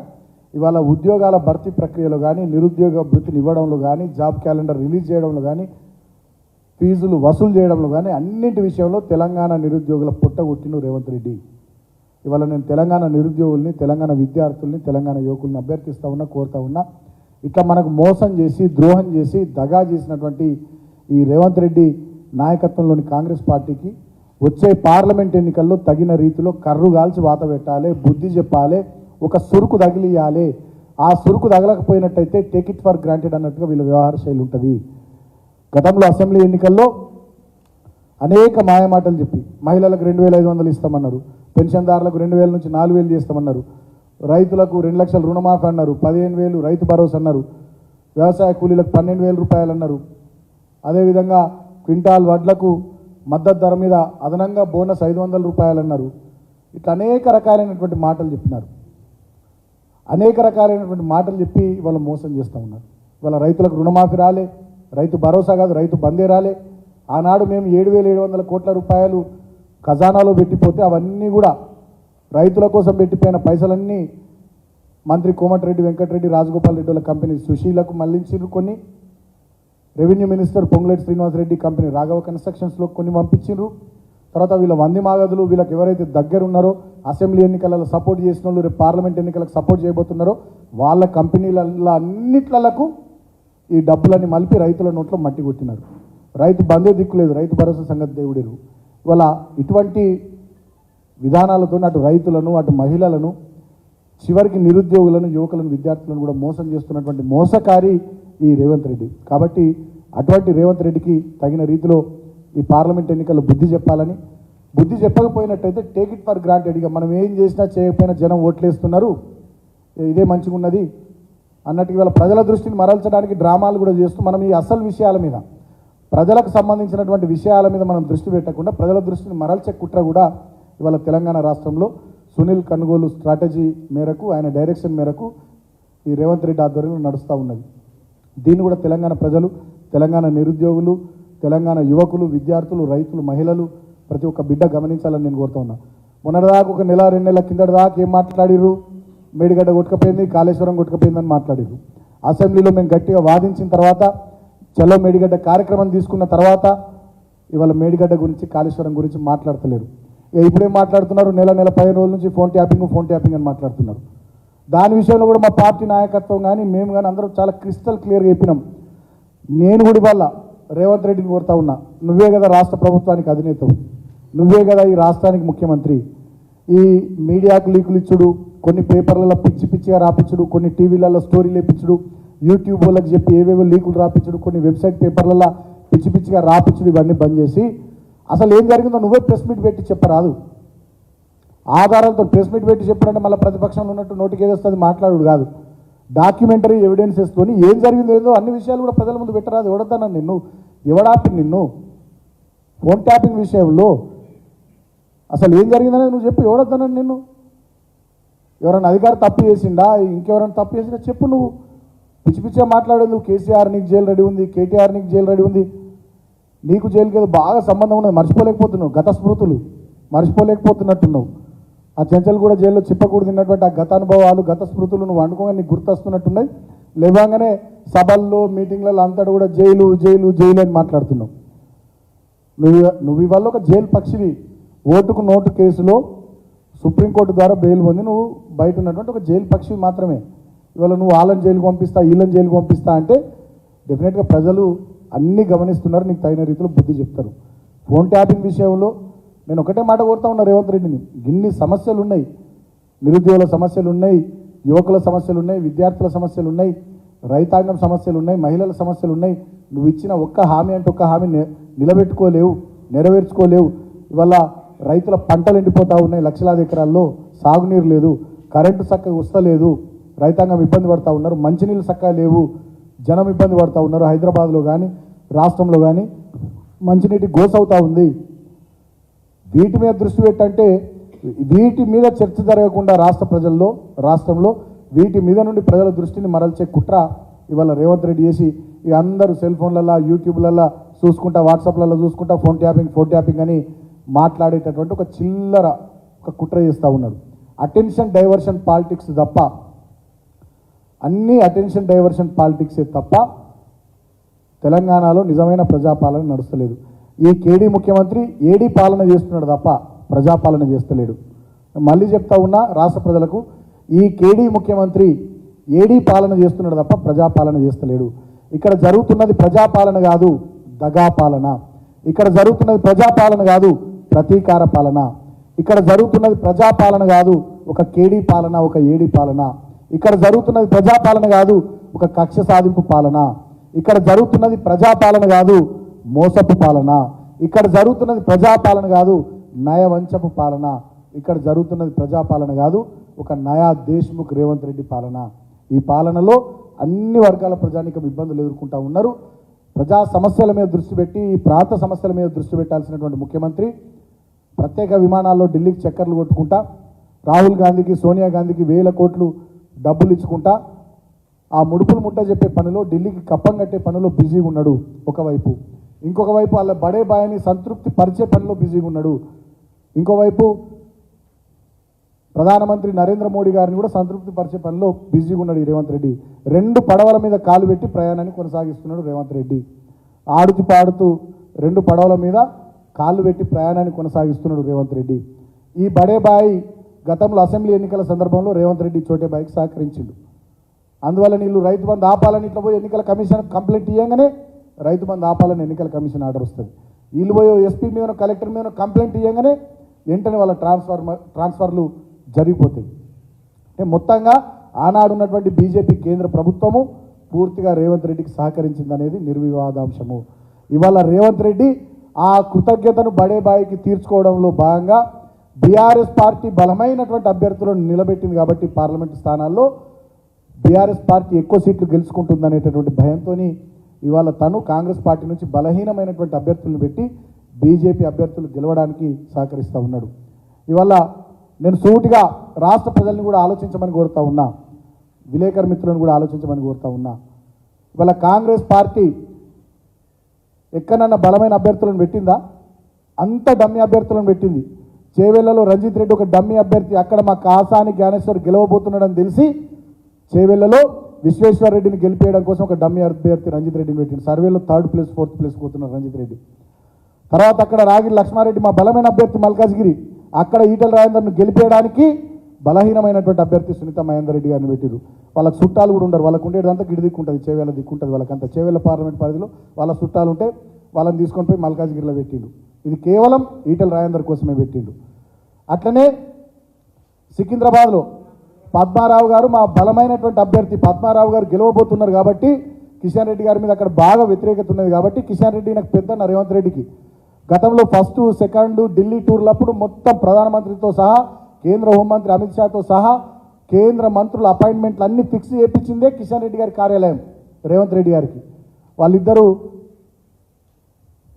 ఇవాళ ఉద్యోగాల భర్తీ ప్రక్రియలో కానీ నిరుద్యోగ భృతిని ఇవ్వడంలో కానీ జాబ్ క్యాలెండర్ రిలీజ్ చేయడంలో కానీ ఫీజులు వసూలు చేయడంలో కానీ అన్నింటి విషయంలో తెలంగాణ నిరుద్యోగుల పుట్టగొట్టిన రేవంత్ రెడ్డి. ఇవాళ నేను తెలంగాణ నిరుద్యోగుల్ని తెలంగాణ విద్యార్థుల్ని తెలంగాణ యువకుల్ని అభ్యర్థిస్తూ ఉన్నా కోరుతా ఉన్నా ఇట్లా మనకు మోసం చేసి ద్రోహం చేసి దగా చేసినటువంటి ఈ రేవంత్ రెడ్డి నాయకత్వంలోని కాంగ్రెస్ పార్టీకి వచ్చే పార్లమెంట్ ఎన్నికల్లో తగిన రీతిలో కర్రు కాల్చి వాత పెట్టాలి బుద్ధి చెప్పాలి ఒక సురుకు తగిలియాలి. ఆ సురుకు తగలకపోయినట్టయితే టేక్ ఇట్ ఫర్ గ్రాంటెడ్ అన్నట్టుగా వీళ్ళ వ్యవహార శైలి ఉంటుంది. గతంలో అసెంబ్లీ ఎన్నికల్లో అనేక మాయమాటలు చెప్పి మహిళలకు రెండు వేల ఐదు వందలు ఇస్తామన్నారు పెన్షన్దారులకు రెండు వేల నుంచి నాలుగు వేలు చేస్తామన్నారు రైతులకు రెండు లక్షల రుణమాఫీ అన్నారు పదిహేను వేలు రైతు భరోసా అన్నారు వ్యవసాయ కూలీలకు పన్నెండు వేల రూపాయలు అన్నారు. అదేవిధంగా క్వింటాల్ వడ్లకు మద్దతు ధర మీద అదనంగా బోనస్ ఐదు వందల రూపాయలు అన్నారు. ఇట్లా అనేక రకాలైనటువంటి మాటలు చెప్పినారు. అనేక రకాలైనటువంటి మాటలు చెప్పి వాళ్ళు మోసం చేస్తూ ఉన్నారు. వాళ్ళ రైతులకు రుణమాఫీ రాలే రైతు భరోసా కాదు రైతు బందే రాలే. ఆనాడు మేము ఏడు వేల ఏడు వందల కోట్ల రూపాయలు ఖజానాలో పెట్టిపోతే అవన్నీ కూడా రైతుల కోసం పెట్టిపోయిన పైసలన్నీ మంత్రి కోమటిరెడ్డి వెంకటరెడ్డి రాజగోపాల్ రెడ్డి వాళ్ళ కంపెనీ సుశీలకు మళ్ళించారు కొన్ని. Revenue minister Ponguleti Srinivasa Reddy company Raghava కన్స్ట్రక్షన్స్లో కొన్ని పంపించారు తర్వాత వీళ్ళ వంది మాగదులు వీళ్ళకి ఎవరైతే దగ్గర ఉన్నారో అసెంబ్లీ ఎన్నికలలో సపోర్ట్ చేసిన వాళ్ళు రేపు పార్లమెంట్ ఎన్నికలకు సపోర్ట్ చేయబోతున్నారో వాళ్ళ కంపెనీలలో అన్నిట్లకు ఈ డబ్బులన్నీ మలిపి రైతుల నోట్లో మట్టి కొట్టినారు. రైతు బందే దిక్కులేదు రైతు భరోసా సంగతి దేవుడేరు. ఇవాళ ఇటువంటి విధానాలతో అటు రైతులను అటు మహిళలను చివరికి నిరుద్యోగులను యువకులను విద్యార్థులను కూడా మోసం చేస్తున్నటువంటి మోసకారి ఈ రేవంత్ రెడ్డి. కాబట్టి అటువంటి రేవంత్ రెడ్డికి తగిన రీతిలో ఈ పార్లమెంట్ ఎన్నికల్లో బుద్ధి చెప్పాలని. బుద్ధి చెప్పకపోయినట్టయితే టేక్ ఇట్ ఫర్ గ్రాంటెడ్ ఇక మనం ఏం చేసినా చేయకపోయినా జనం ఓట్లేస్తున్నారు ఇదే మంచిగా ఉన్నది. అన్నట్టు ఇవాళ ప్రజల దృష్టిని మరల్చడానికి డ్రామాలు కూడా చేస్తూ మనం ఈ అసలు విషయాల మీద ప్రజలకు సంబంధించినటువంటి విషయాల మీద మనం దృష్టి పెట్టకుండా ప్రజల దృష్టిని మరల్చే కుట్ర కూడా ఇవాళ తెలంగాణ రాష్ట్రంలో సునీల్ కనుగోలు స్ట్రాటజీ మేరకు ఆయన డైరెక్షన్ మేరకు ఈ రేవంత్ రెడ్డి ఆధ్వర్యంలో నడుస్తూ ఉన్నది. దీన్ని కూడా తెలంగాణ ప్రజలు తెలంగాణ నిరుద్యోగులు తెలంగాణ యువకులు విద్యార్థులు రైతులు మహిళలు ప్రతి ఒక్క బిడ్డ గమనించాలని నేను కోరుతా ఉన్నా. మొన్నటిదాకా ఒక నెల రెండు నెలల కిందటి దాకా ఏం మాట్లాడిరు మేడిగడ్డ కొట్టుకపోయింది కాళేశ్వరం కొట్టుకపోయిందని మాట్లాడిరు అసెంబ్లీలో మేము గట్టిగా వాదించిన తర్వాత చలో మేడిగడ్డ కార్యక్రమం తీసుకున్న తర్వాత ఇవాళ మేడిగడ్డ గురించి కాళేశ్వరం గురించి మాట్లాడతలేరు. ఇక ఇప్పుడేం మాట్లాడుతున్నారు? నెల నెల పదిహేను రోజుల నుంచి ఫోన్ ట్యాపింగ్ ఫోన్ ట్యాపింగ్ అని మాట్లాడుతున్నారు. దాని విషయంలో కూడా మా పార్టీ నాయకత్వం కానీ మేము కానీ అందరూ చాలా క్రిస్టల్ క్లియర్గా చెప్పినాం. నేను కూడా ఇవాళ రేవంత్ రెడ్డిని కోరుతా ఉన్నా నువ్వే కదా రాష్ట్ర ప్రభుత్వానికి అధినేతవు. నువ్వే కదా ఈ రాష్ట్రానికి ముఖ్యమంత్రి. ఈ మీడియాకు లీకులు ఇచ్చుడు కొన్ని పేపర్లలో పిచ్చి పిచ్చిగా రాపించుడు కొన్ని టీవీలలో స్టోరీలు ఇప్పించుడు యూట్యూబ్ వాళ్ళకి చెప్పి ఏవేవో లీకులు రాపించుడు కొన్ని వెబ్సైట్ పేపర్లలో పిచ్చి పిచ్చిగా రాపించుడు ఇవన్నీ బంద్ చేసి అసలు ఏం జరిగిందో నువ్వే ప్రెస్ మీట్ పెట్టి చెప్పరాదు. ఆధారాలతో ప్రెస్ మీట్ పెట్టి చెప్పారంటే మళ్ళీ ప్రతిపక్షంలో ఉన్నట్టు నోటికి ఏదొస్తుంది మాట్లాడు కాదు. డాక్యుమెంటరీ ఎవిడెన్సెస్ తోని ఏం జరిగింది లేదో అన్ని విషయాలు కూడా ప్రజల ముందు పెట్టరాదు. ఎవడొద్దన్నా నిన్ను ఎవడాపి నిన్ను? ఫోన్ ట్యాపింగ్ విషయంలో అసలు ఏం జరిగిందనేది నువ్వు చెప్పు. ఎవడొద్దన్నాను నిన్ను ఎవరైనా అధికారి తప్పు చేసిండా? ఇంకెవరైనా తప్పు చేసిందా చెప్పు నువ్వు. పిచ్చి పిచ్చిగా మాట్లాడేది నువ్వు కేసీఆర్ నీకు జైలు రెడీ ఉంది కేటీఆర్ నీకు జైలు రెడీ ఉంది. నీకు జైలుకి బాగా సంబంధం ఉన్నది. మర్చిపోలేకపోతున్నావు. గత స్మృతులు మర్చిపోలేకపోతున్నట్టున్నావు. ఆ చెంచలు కూడా జైల్లో చిప్పకూడు తిన్నటువంటి ఆ గత అనుభవాలు గత స్మృతులు నువ్వు వండుకోగా నీకు గుర్తొస్తున్నట్టున్నాయి. లేవగానే సభల్లో మీటింగ్లలో అంతటా కూడా జైలు జైలు జైలు అని మాట్లాడుతున్నావు. నువ్వు నువ్వు ఇవాళ ఒక జైలు పక్షివి. ఓటుకు నోటు కేసులో సుప్రీంకోర్టు ద్వారా బెయిల్ పొంది నువ్వు బయట ఉన్నటువంటి ఒక జైలు పక్షి మాత్రమే. ఇవాళ నువ్వు వాళ్ళని జైలుకి పంపిస్తా వీళ్ళని జైలుకి పంపిస్తా అంటే డెఫినెట్గా ప్రజలు అన్నీ గమనిస్తున్నారు నీకు తగిన రీతిలో బుద్ధి చెప్తారు. ఫోన్ ట్యాపింగ్ విషయంలో నేను ఒకటే మాట కోరుతా ఉన్నా రేవంత్ రెడ్డిని. ఇన్ని సమస్యలు ఉన్నాయి నిరుద్యోగుల సమస్యలు ఉన్నాయి యువకుల సమస్యలు ఉన్నాయి విద్యార్థుల సమస్యలు ఉన్నాయి రైతాంగం సమస్యలు ఉన్నాయి మహిళల సమస్యలు ఉన్నాయి నువ్వు ఇచ్చిన ఒక్క హామీ అంటే ఒక్క హామీ నిలబెట్టుకోలేవు నెరవేర్చుకోలేవు. ఇవాళ రైతుల పంటలు ఎండిపోతూ ఉన్నాయి లక్షలాది ఎకరాల్లో సాగునీరు లేదు కరెంటు చక్కగా వస్తలేదు రైతాంగం ఇబ్బంది పడతా ఉన్నారు మంచినీళ్ళు చక్కగా లేవు జనం ఇబ్బంది పడుతూ ఉన్నారు హైదరాబాద్లో కానీ రాష్ట్రంలో కానీ మంచినీటి గోస అవుతా ఉంది. వీటి మీద దృష్టి పెట్టంటే వీటి మీద చర్చ జరగకుండా రాష్ట్ర ప్రజల్లో రాష్ట్రంలో వీటి మీద నుండి ప్రజల దృష్టిని మరల్చే కుట్ర ఇవాళ రేవంత్ రెడ్డి చేసి ఇక అందరూ సెల్ ఫోన్లలో యూట్యూబ్లలో చూసుకుంటా వాట్సాప్లలో చూసుకుంటా ఫోన్ ట్యాపింగ్ ఫోన్ ట్యాపింగ్ అని మాట్లాడేటటువంటి ఒక చిల్లర ఒక కుట్ర చేస్తూ ఉన్నారు. అటెన్షన్ డైవర్షన్ పాలిటిక్స్ తప్ప అన్నీ అటెన్షన్ డైవర్షన్ పాలిటిక్సే తప్ప తెలంగాణలో నిజమైన ప్రజాపాలన నడుస్తలేదు. ఈ కేడీ ముఖ్యమంత్రి ఏడీ పాలన చేస్తున్నాడు తప్ప ప్రజాపాలన చేస్తలేడు. మళ్ళీ చెప్తా ఉన్నా రాష్ట్ర ప్రజలకు ఈ కేడీ ముఖ్యమంత్రి ఏడీ పాలన చేస్తున్నాడు తప్ప ప్రజాపాలన చేస్తలేడు. ఇక్కడ జరుగుతున్నది ప్రజాపాలన కాదు దగా పాలన. ఇక్కడ జరుగుతున్నది ప్రజాపాలన కాదు ప్రతీకార పాలన. ఇక్కడ జరుగుతున్నది ప్రజాపాలన కాదు ఒక కేడీ పాలన ఒక ఏడీ పాలన. ఇక్కడ జరుగుతున్నది ప్రజాపాలన కాదు ఒక కక్ష సాధింపు పాలన. ఇక్కడ జరుగుతున్నది ప్రజాపాలన కాదు మోసపు పాలన. ఇక్కడ జరుగుతున్నది ప్రజాపాలన కాదు నయవంచపు పాలన. ఇక్కడ జరుగుతున్నది ప్రజాపాలన కాదు ఒక నయా దేశ్ముఖ్ రేవంత్ రెడ్డి పాలన. ఈ పాలనలో అన్ని వర్గాల ప్రజానికం ఇబ్బందులు ఎదుర్కొంటూ ఉన్నారు. ప్రజా సమస్యల మీద దృష్టి పెట్టి ఈ ప్రాంత సమస్యల మీద దృష్టి పెట్టాల్సినటువంటి ముఖ్యమంత్రి ప్రత్యేక విమానాల్లో ఢిల్లీకి చక్కర్లు కొట్టుకుంటా రాహుల్ గాంధీకి సోనియా గాంధీకి వేల కోట్లు డబ్బులు ఇచ్చుకుంటా ఆ ముడుపులు ముట్ట చెప్పే పనిలో ఢిల్లీకి కప్పం కట్టే పనిలో బిజీగా ఉన్నాడు ఒకవైపు. ఇంకొక వైపు వాళ్ళ బడే బాయని సంతృప్తి పరిచే పనిలో బిజీగా ఉన్నాడు. ఇంకోవైపు ప్రధానమంత్రి నరేంద్ర మోడీ గారిని కూడా సంతృప్తి పరిచే పనిలో బిజీగా ఉన్నాడు రేవంత్ రెడ్డి. రెండు పడవల మీద కాలు పెట్టి ప్రయాణాన్ని కొనసాగిస్తున్నాడు రేవంత్ రెడ్డి. ఆడుతూ పాడుతూ రెండు పడవల మీద కాళ్ళు పెట్టి ప్రయాణాన్ని కొనసాగిస్తున్నాడు రేవంత్ రెడ్డి. ఈ బడేబాయి గతంలో అసెంబ్లీ ఎన్నికల సందర్భంలో రేవంత్ రెడ్డి చోటే బాయికి సహకరించిండు. అందువల్ల నీళ్ళు రైతు బంధు ఆపాలని ఇట్లా పోయి ఎన్నికల కమిషన్ కంప్లైంట్ ఇవ్వగానే రైతు బంధు ఆపాలని ఎన్నికల కమిషన్ ఆర్డర్ వస్తుంది. వీళ్ళు పోయి ఎస్పీ మీద కలెక్టర్ మీద కంప్లైంట్ ఇవ్వగానే వెంటనే వాళ్ళ ట్రాన్స్ఫర్ ట్రాన్స్ఫర్లు జరిగిపోతాయి. అంటే మొత్తంగా ఆనాడు ఉన్నటువంటి బీజేపీ కేంద్ర ప్రభుత్వము పూర్తిగా రేవంత్ రెడ్డికి సహకరించిందనేది నిర్వివాదాంశము. ఇవాళ రేవంత్ రెడ్డి ఆ కృతజ్ఞతను బడే బాయికి తీర్చుకోవడంలో భాగంగా బీఆర్ఎస్ పార్టీ బలమైనటువంటి అభ్యర్థులను నిలబెట్టింది కాబట్టి పార్లమెంటు స్థానాల్లో బీఆర్ఎస్ పార్టీ ఎక్కువ సీట్లు గెలుచుకుంటుందనేటటువంటి భయంతో ఇవాళ తను కాంగ్రెస్ పార్టీ నుంచి బలహీనమైనటువంటి అభ్యర్థులను పెట్టి బీజేపీ అభ్యర్థులు గెలవడానికి సహకరిస్తూ ఉన్నాడు. ఇవాళ నేను సూటిగా రాష్ట్ర ప్రజల్ని కూడా ఆలోచించమని కోరుతా ఉన్నా. విలేకరు మిత్రులను కూడా ఆలోచించమని కోరుతా ఉన్నా. ఇవాళ కాంగ్రెస్ పార్టీ ఎక్కడన్నా బలమైన అభ్యర్థులను పెట్టిందా? అంత డమ్మి అభ్యర్థులను పెట్టింది. చేవెళ్ళలో రంజిత్ రెడ్డి ఒక డమ్మి అభ్యర్థి. అక్కడ మా కాసాని జ్ఞానేశ్వర్ గెలవబోతున్నాడని తెలిసి చేవెళ్ళలో విశ్వేశ్వర రెడ్డిని గెలిపేయడం కోసం ఒక డమ్మి అభ్యర్థి రంజిత్ రెడ్డిని పెట్టింది సర్వేలో థర్డ్ ప్లేస్ ఫోర్త్ ప్లేస్ పోతున్నారు రంజిత్ రెడ్డి. తర్వాత అక్కడ రాగిరి లక్ష్మారెడ్డి మా బలమైన అభ్యర్థి మల్కాజ్గిరి. అక్కడ ఈటల రాజేందర్ను గెలిపేయడానికి బలహీనమైనటువంటి అభ్యర్థి సునీత మహేందర్ రెడ్డి గారిని పెట్టారు వాళ్ళకి చుట్టాలు కూడా ఉండరు. వాళ్ళకు ఉండేదంతా గిడి దిక్కుంటుంది చేవేళ్ళ దిక్కుంటుంది వాళ్ళకంతా చేవేళ్ళ పార్లమెంట్ పరిధిలో వాళ్ళ చుట్టాలు ఉంటే వాళ్ళని తీసుకొని పోయి మల్కాజ్గిరిలో పెట్టిండు. ఇది కేవలం ఈటల రాజేందర్ కోసమే పెట్టిండు. అట్లనే సికింద్రాబాద్లో పద్మారావు గారు మా బలమైనటువంటి అభ్యర్థి పద్మారావు గారు గెలవబోతున్నారు కాబట్టి కిషన్ రెడ్డి గారి మీద అక్కడ బాగా వ్యతిరేకత ఉన్నది కాబట్టి కిషన్ రెడ్డి నాకు పెద్ద రేవంత్ రెడ్డికి. గతంలో ఫస్ట్ సెకండ్ ఢిల్లీ టూర్లప్పుడు మొత్తం ప్రధానమంత్రితో సహా కేంద్ర హోంమంత్రి అమిత్ షాతో సహా కేంద్ర మంత్రుల అపాయింట్మెంట్లు అన్ని ఫిక్స్ చేయించిందే కిషన్ రెడ్డి గారి కార్యాలయం రేవంత్ రెడ్డి గారికి. వాళ్ళిద్దరూ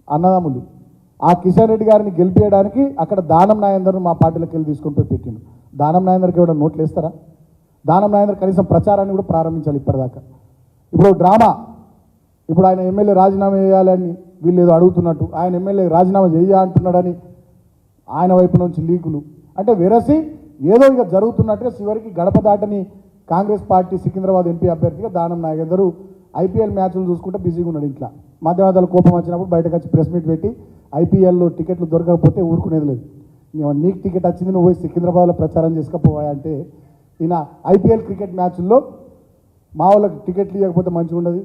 అన్నదమ్ములు. ఆ కిషన్ రెడ్డి గారిని గెలిపించడానికి అక్కడ దానం నాయందరూ మా పార్టీలోకి వెళ్ళి తీసుకొని పోయి పెట్టిండు దానం నాయందర్కి ఎవడ నోట్లు వేస్తారా? దానం నాయందర్ కనీసం ప్రచారాన్ని కూడా ప్రారంభించాలి ఇప్పటిదాకా. ఇప్పుడు డ్రామా. ఇప్పుడు ఆయన ఎమ్మెల్యే రాజీనామా చేయాలని వీళ్ళు ఏదో అడుగుతున్నట్టు ఆయన ఎమ్మెల్యే రాజీనామా చేయ అంటున్నాడని ఆయన వైపు నుంచి లీకులు. అంటే వెరసి ఏదో ఇక జరుగుతున్నట్టుగా చివరికి గడప దాటని కాంగ్రెస్ పార్టీ సికింద్రాబాద్ ఎంపీ అభ్యర్థిగా దానం నాగేందరు ఐపీఎల్ మ్యాచ్లు చూసుకుంటే బిజీగా ఉన్నాడు ఇంట్లో. మధ్య మధ్యలో కోపం వచ్చినప్పుడు బయటకు వచ్చి ప్రెస్ మీట్ పెట్టి ఐపీఎల్లో టికెట్లు దొరకకపోతే ఊరుకునేది లేదు. నీకు టికెట్ వచ్చింది నువ్వు పోయి సికింద్రాబాద్లో ప్రచారం చేసుకపోవా అంటే ఈయన ఐపీఎల్ క్రికెట్ మ్యాచ్ల్లో మా వాళ్ళకి టికెట్లు ఇవ్వకపోతే మంచిగా ఉండదు.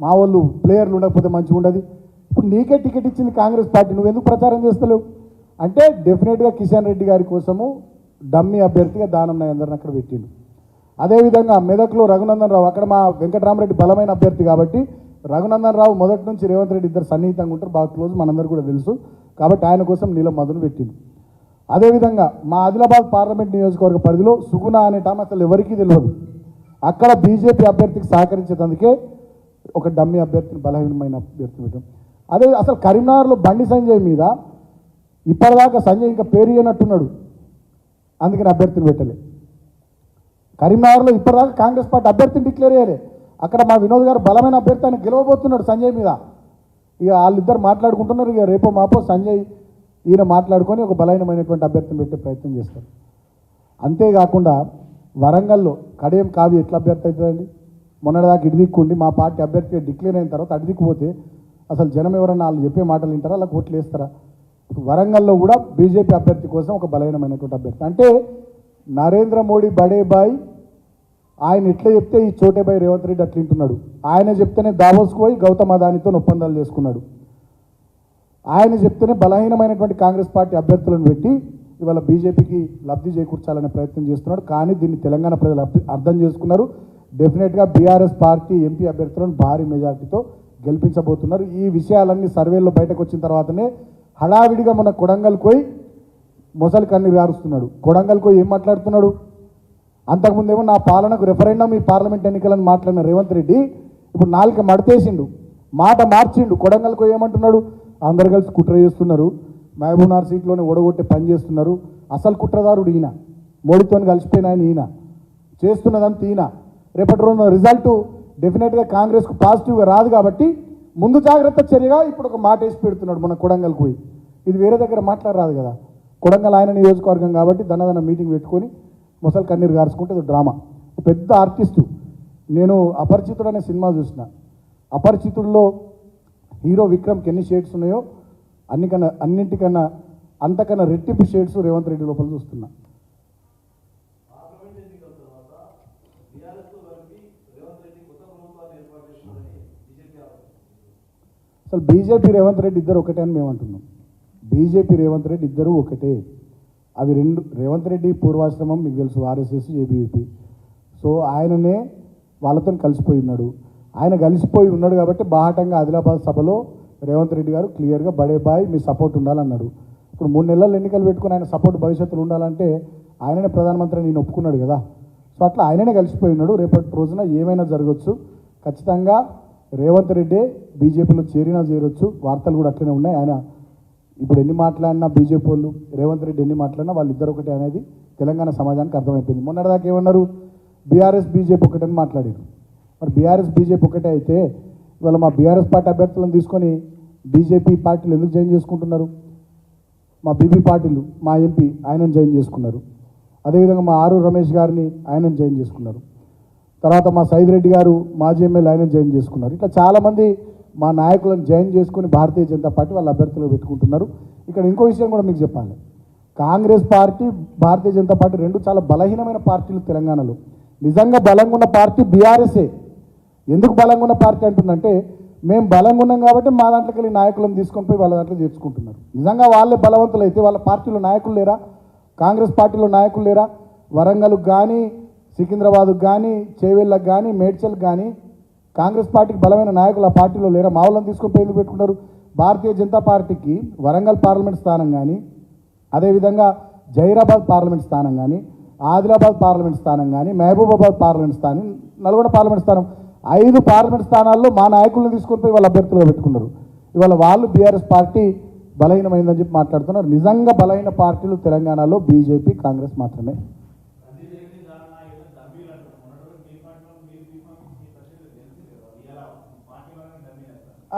మా వాళ్ళు ప్లేయర్లు ఉండకపోతే మంచిగా ఉండదు. ఇప్పుడు నీకే టికెట్ ఇచ్చింది కాంగ్రెస్ పార్టీ నువ్వు ఎందుకు ప్రచారం చేస్తలేవు? అంటే డెఫినెట్గా కిషన్ రెడ్డి గారి కోసము డమ్మీ అభ్యర్థిగా దానం నాయందరిని అక్కడ పెట్టిండు. అదేవిధంగా మెదక్లో రఘునందన్ రావు అక్కడ మా వెంకటరామరెడ్డి బలమైన అభ్యర్థి కాబట్టి రఘునందన్ రావు మొదటి నుంచి రేవంత్ రెడ్డి ఇద్దరు సన్నిహితంగా ఉంటారు. బాగా క్లోజ్ మనందరూ కూడా తెలుసు. కాబట్టి ఆయన కోసం నీలం మధును పెట్టిండు. అదేవిధంగా మా ఆదిలాబాద్ పార్లమెంట్ నియోజకవర్గ పరిధిలో సుగుణ అనే టామ్ అసలు ఎవరికీ తెలియదు. అక్కడ బీజేపీ అభ్యర్థికి సహకరించేందుకే ఒక డమ్మి అభ్యర్థిని బలహీనమైన అభ్యర్థి పెట్టాం. అదే అసలు కరీంనగర్లో బండి సంజయ్ మీద ఇప్పటిదాకా సంజయ్ ఇంకా పేరు ఇయ్యనట్టున్నాడు అందుకని అభ్యర్థిని పెట్టలే. కరీంనగర్లో ఇప్పటిదాకా కాంగ్రెస్ పార్టీ అభ్యర్థిని డిక్లేర్ చేయలే. అక్కడ మా వినోద్ గారు బలమైన అభ్యర్థి అని గెలవబోతున్నాడు సంజయ్ మీద. ఇక వాళ్ళిద్దరు మాట్లాడుకుంటున్నారు ఇక రేపో మాపో సంజయ్ ఈయన మాట్లాడుకొని ఒక బలహీనమైనటువంటి అభ్యర్థిని పెట్టే ప్రయత్నం చేస్తారు. అంతేకాకుండా వరంగల్లో కడియం కావి ఎట్లా అభ్యర్థి అవుతుందండి? మొన్నటిదాకా ఇటు దిక్కుండి మా పార్టీ అభ్యర్థి డిక్లేర్ అయిన తర్వాత అటు దిక్కుపోతే అసలు జనం ఎవరన్నా వాళ్ళు చెప్పే మాటలు వింటారా? అలా ఓట్లు వేస్తారా? వరంగల్లో కూడా బీజేపీ అభ్యర్థి కోసం ఒక బలహీనమైనటువంటి అభ్యర్థి. అంటే నరేంద్ర మోడీ బడే బాయ్ ఆయన ఎట్లా చెప్తే ఈ చోటే బాయ్ రేవంత్ రెడ్డి అట్లా వింటున్నాడు. ఆయన చెప్తేనే దావోస్కు పోయి గౌతమ్ అదానితో ఒప్పందాలు చేసుకున్నాడు. ఆయన చెప్తేనే బలహీనమైనటువంటి కాంగ్రెస్ పార్టీ అభ్యర్థులను పెట్టి ఇవాళ బీజేపీకి లబ్ధి చేకూర్చాలనే ప్రయత్నం చేస్తున్నాడు. కానీ దీన్ని తెలంగాణ ప్రజలు అర్థం చేసుకున్నారు. డెఫినెట్గా బీఆర్ఎస్ పార్టీ ఎంపీ అభ్యర్థులను భారీ మెజార్టీతో గెలిపించబోతున్నారు. ఈ విషయాలన్నీ సర్వేల్లో బయటకు వచ్చిన తర్వాతనే హడావిడిగా మన కొడంగల్ పోయి మొసలి కన్నీరు గారుస్తున్నాడు. కొడంగల్ పోయి ఏం మాట్లాడుతున్నాడు? అంతకుముందేమో నా పాలనకు రెఫరెండం ఈ పార్లమెంట్ ఎన్నికలను మాట్లాడిన రేవంత్ రెడ్డి ఇప్పుడు నాలుక మడతేసిండు. మాట మార్చిండు. కొడంగల్కు ఏమంటున్నాడు? అందరు కలిసి కుట్ర చేస్తున్నారు. మహబూబ్నగర్ సీట్లోనే ఓడగొట్టే పని చేస్తున్నారు. అసలు కుట్రదారుడు ఈయన. మోడీతో కలిసిపోయిన ఆయన ఈయన. చేస్తున్నదంతా ఈయన. రేపటి రోజున రిజల్ట్ డెఫినెట్గా కాంగ్రెస్కు పాజిటివ్గా రాదు కాబట్టి ముందు జాగ్రత్త చర్యగా ఇప్పుడు ఒక మాట వేసి పెడుతున్నాడు మన కొడంగల్కి పోయి. ఇది వేరే దగ్గర మాట్లాడరాదు కదా. కొడంగల్ ఆయన నియోజకవర్గం కాబట్టి దన్నదన్న మీటింగ్ పెట్టుకొని ముసలి కన్నీరు గార్చుకుంటే ఇది డ్రామా. పెద్ద ఆర్టిస్టు. నేను అపరిచితుడు అనే సినిమా చూసిన. అపరిచితుల్లో హీరో విక్రమ్కి ఎన్ని షేడ్స్ ఉన్నాయో అన్నికన్నా అన్నింటికన్నా అంతకన్నా రెట్టింపు షేడ్స్ రేవంత్ రెడ్డి లోపల చూస్తున్నా. అసలు బీజేపీ రేవంత్ రెడ్డి ఇద్దరు ఒకటే అని మేము అంటున్నాం. బీజేపీ రేవంత్ రెడ్డి ఇద్దరు ఒకటే. అవి రెండు రేవంత్ రెడ్డి పూర్వాశ్రమం మీకు తెలుసు ఆర్ఎస్ఎస్ ఏబీవీపీ సో ఆయననే వాళ్ళతో కలిసిపోయి ఉన్నాడు. ఆయన కలిసిపోయి ఉన్నాడు కాబట్టి బాహటంగా ఆదిలాబాద్ సభలో రేవంత్ రెడ్డి గారు క్లియర్గా బడే బాయ్ మీ సపోర్ట్ ఉండాలన్నాడు. ఇప్పుడు మూడు నెలలు ఎన్నికలు పెట్టుకుని ఆయన సపోర్ట్ భవిష్యత్తులో ఉండాలంటే ఆయననే ప్రధానమంత్రి నేను ఒప్పుకున్నాడు కదా. సో అట్లా ఆయననే కలిసిపోయి ఉన్నాడు. రేపటి రోజున ఏమైనా జరగచ్చు. ఖచ్చితంగా రేవంత్ రెడ్డి బీజేపీలో చేరినా చేరొచ్చు. వార్తలు కూడా అట్లనే ఉన్నాయి. ఆయన ఇప్పుడు ఎన్ని మాట్లాడినా బీజేపీ వాళ్ళు రేవంత్ రెడ్డి ఎన్ని మాట్లాడినా వాళ్ళిద్దరు ఒకటే అనేది తెలంగాణ సమాజానికి అర్థమైపోయింది. మొన్నటిదాకా ఏమన్నారు? బీఆర్ఎస్ బీజేపీ ఒకటని మాట్లాడారు. మరి బీఆర్ఎస్ బీజేపీ ఒకటే అయితే ఇవాళ మా బీఆర్ఎస్ పార్టీ అభ్యర్థులను తీసుకొని బీజేపీ పార్టీలు ఎందుకు జాయిన్ చేసుకుంటున్నారు? మా బీబీ పార్టీలు మా ఎంపీ ఆయనను జాయిన్ చేసుకున్నారు. అదేవిధంగా మా ఆరు రమేష్ గారిని ఆయనను జాయిన్ చేసుకున్నారు. తర్వాత మా సైద్ రెడ్డి గారు మాజీ ఎమ్మెల్యే ఆయన జాయిన్ చేసుకున్నారు. ఇట్లా చాలామంది మా నాయకులను జాయిన్ చేసుకుని భారతీయ జనతా పార్టీ వాళ్ళ అభ్యర్థులు పెట్టుకుంటున్నారు. ఇక్కడ ఇంకో విషయం కూడా మీకు చెప్పాలి. Congress party Bharatiya Janata party రెండు చాలా బలహీనమైన పార్టీలు తెలంగాణలో. నిజంగా బలంగా ఉన్న పార్టీ బీఆర్ఎస్ఏ. ఎందుకు బలంగా ఉన్న పార్టీ అంటుందంటే మేము బలంగా ఉన్నాం కాబట్టి మా దాంట్లోకి వెళ్ళి నాయకులను తీసుకొని పోయి వాళ్ళ దాంట్లో చేర్చుకుంటున్నారు. నిజంగా వాళ్ళే బలవంతులు అయితే వాళ్ళ పార్టీలో నాయకులు లేరా? కాంగ్రెస్ పార్టీలో నాయకులు లేరా? వరంగల్కి కానీ సికింద్రాబాద్కు కానీ చేవెళ్ళకు కానీ మేడ్చల్కి కానీ కాంగ్రెస్ పార్టీకి బలమైన నాయకులు ఆ పార్టీలో లేరా? మా వాళ్ళని తీసుకొని పోయి ఎందుకు పెట్టుకుంటారు? భారతీయ జనతా పార్టీకి వరంగల్ పార్లమెంట్ స్థానం కానీ అదేవిధంగా జైరాబాద్ పార్లమెంట్ స్థానం కానీ ఆదిలాబాద్ పార్లమెంట్ స్థానం కానీ మహబూబాబాద్ పార్లమెంట్ స్థానం నల్గొండ పార్లమెంట్ స్థానం ఐదు పార్లమెంట్ స్థానాల్లో మా నాయకులను తీసుకొని పోయి వాళ్ళ అభ్యర్థులుగా పెట్టుకున్నారు. ఇవాళ వాళ్ళు బీఆర్ఎస్ పార్టీ బలహీనమైందని చెప్పి మాట్లాడుతున్నారు. నిజంగా బలహీన పార్టీలు తెలంగాణలో బీజేపీ కాంగ్రెస్ మాత్రమే.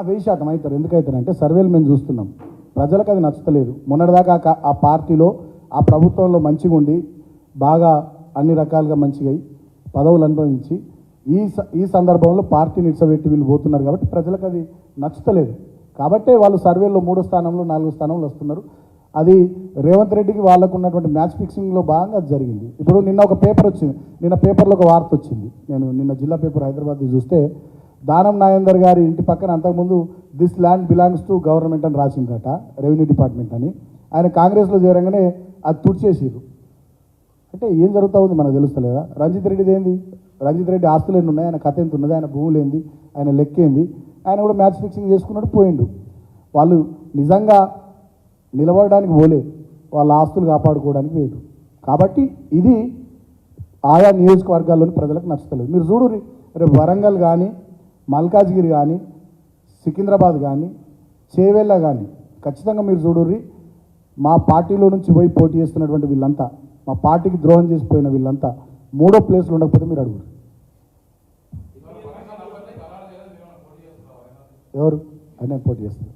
వెయ్యి శాతం అవుతారు. ఎందుకు సర్వేలు మేము చూస్తున్నాం. ప్రజలకు అది నచ్చలేదు మొన్నటిదాకా ఆ ఆ పార్టీలో ఆ ప్రభుత్వంలో మంచిగా ఉండి బాగా అన్ని రకాలుగా మంచిగా పదవులు అనుభవించి ఈ స- ఈ సందర్భంలో పార్టీని ఇడ్సబెట్టి వీళ్ళు పోతున్నారు కాబట్టి ప్రజలకు అది నచ్చుతలేదు. కాబట్టే వాళ్ళు సర్వేలో మూడో స్థానంలో నాలుగో స్థానంలో వస్తున్నారు. అది రేవంత్ రెడ్డికి వాళ్ళకు ఉన్నటువంటి మ్యాచ్ ఫిక్సింగ్లో భాగంగా అది జరిగింది. ఇప్పుడు నిన్న ఒక పేపర్ వచ్చింది. నిన్న పేపర్లో ఒక వార్త వచ్చింది. నేను నిన్న జిల్లా పేపర్ హైదరాబాద్ చూస్తే దానం నాయందర్ గారి ఇంటి పక్కన అంతకుముందు this land belongs to government అని రాసిందట రెవెన్యూ డిపార్ట్మెంట్ అని. ఆయన కాంగ్రెస్లో చేరంగానే అది తుడిచేసిర్రు. అంటే ఏం జరుగుతూ ఉంది మనకు తెలుస్తలేదా? రంజిత్ రెడ్డిది ఏంది? రంజిత్ రెడ్డి ఆస్తులు ఎన్ని ఉన్నాయి? ఆయన కథ ఎంత ఉన్నది? ఆయన భూములు ఏంది? ఆయన లెక్కేంది ఆయన కూడా మ్యాచ్ ఫిక్సింగ్ చేసుకున్నాడు పోయిండు. వాళ్ళు నిజంగా నిలబడడానికి పోలే. వాళ్ళ ఆస్తులు కాపాడుకోవడానికి వేరు కాబట్టి ఇది ఆయా నియోజకవర్గాల్లోని ప్రజలకు నచ్చలేదు మీరు చూడు రేపు వరంగల్ కానీ మల్కాజ్గిరి కానీ సికింద్రాబాద్ కానీ చేవెళ్ళ కానీ ఖచ్చితంగా మీరు చూడుర్రి మా పార్టీలో నుంచి పోయి పోటీ చేస్తున్నటువంటి వీళ్ళంతా మా పార్టీకి ద్రోహం చేసిపోయిన వీళ్ళంతా మూడో ప్లేస్లో ఉండకపోతే మీరు అడుగురు. ఎవరు? ఆయన పోటీ చేస్తారు.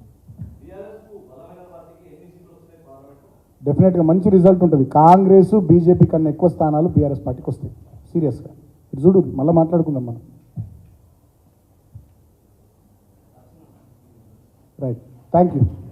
డెఫినెట్గా మంచి రిజల్ట్ ఉంటుంది. కాంగ్రెస్ బీజేపీ కన్నా ఎక్కువ స్థానాలు బీఆర్ఎస్ పార్టీకి వస్తాయి. సీరియస్గా. ఇది చూడు మళ్ళీ మాట్లాడుకుందాం మనం. Right thank you